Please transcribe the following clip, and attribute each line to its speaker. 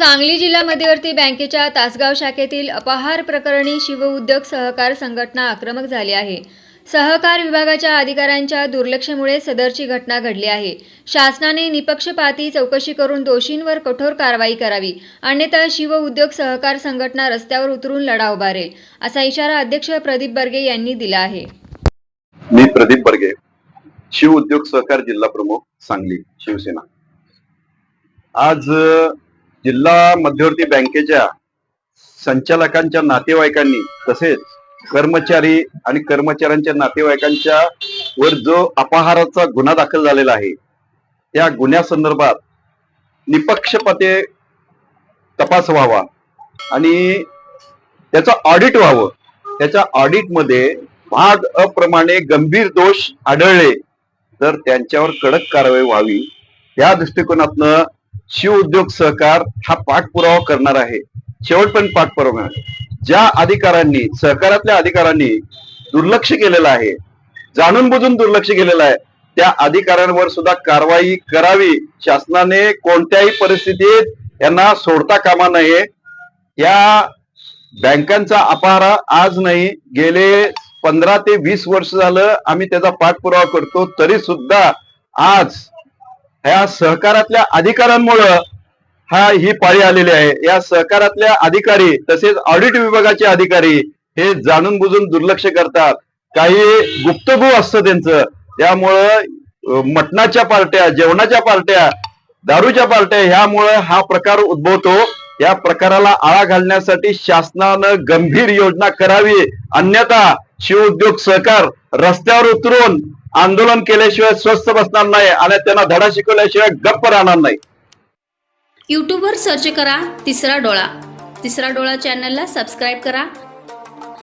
Speaker 1: सांगली जिल्हा मध्यवर्ती बँकेच्या तासगाव शाखेतील अपहार प्रकरणी शिवउद्योग सहकार संघटना आक्रमक झाली आहे. सहकार विभागाच्या अधिकाऱ्यांच्या दुर्लक्षामुळे सदरची घटना घडली आहे. शासनाने निपक्षपाती चौकशी करून दोषींवर कठोर कारवाई करावी. अन्यथा शिव उद्योग सहकार संघटना रस्त्यावर उतरून लढा उभारेल असा इशारा अध्यक्ष प्रदीप बर्गे यांनी दिला आहे.
Speaker 2: मी प्रदीप बर्गे शिव उद्योग सहकार जिल्हा प्रमुख सांगली शिवसेना. आज जिल्हा मध्यवर्ती बँकेच्या संचालकांच्या नातेवाईकांनी तसेच कर्मचारी आणि कर्मचाऱ्यांच्या नातेवाईकांच्या वर जो अपहाराचा गुन्हा दाखल झालेला आहे त्या गुन्ह्यासंदर्भात निपक्षपाते तपास व्हावा आणि त्याचं ऑडिट व्हावं. त्याच्या ऑडिटमध्ये भाग अप्रमाणे गंभीर दोष आढळले तर त्यांच्यावर कडक कारवाई व्हावी. या दृष्टिकोनातनं शिव उद्योग सहकार हा पाठपुरावा करणार आहे. शेवटपर्यंत पाठपुरावा ज्या अधिकाऱ्यांनी सहकारातल्या अधिकाऱ्यांनी दुर्लक्ष केलेलं आहे जाणून बुजून दुर्लक्ष केलेलं आहे त्या अधिकाऱ्यांवर सुद्धा कारवाई करावी. शासनाने कोणत्याही परिस्थितीत यांना सोडता कामा नये. या बँकांचा अपहारा आज नाही. गेले पंधरा ते वीस वर्ष झालं आम्ही त्याचा पाठपुरावा करतो. तरी सुद्धा आज ह्या सहकारातल्या अधिकाऱ्यांमुळं हा ही पाळी आलेली आहे. या सहकारातल्या अधिकारी तसेच ऑडिट विभागाचे अधिकारी हे जाणून बुजून दुर्लक्ष करतात. काही गुप्तगू असतं त्यांचं. त्यामुळं मटणाच्या पार्ट्या जेवणाच्या पार्ट्या दारूच्या पार्ट्या ह्यामुळं हा प्रकार उद्भवतो. या प्रकाराला आळा घालण्यासाठी शासनानं गंभीर योजना करावी. अन्यथा शिव उद्योग सहकार रस्त्यावर उतरून आंदोलन केल्याशिवाय स्वस्थ बसणार नाही आणि त्यांना धडा शिकवल्याशिवाय गप्प राहणार नाही.
Speaker 3: युट्यूबवर सर्च करा तिसरा डोळा. तिसरा डोळा चॅनलला सबस्क्राईब करा.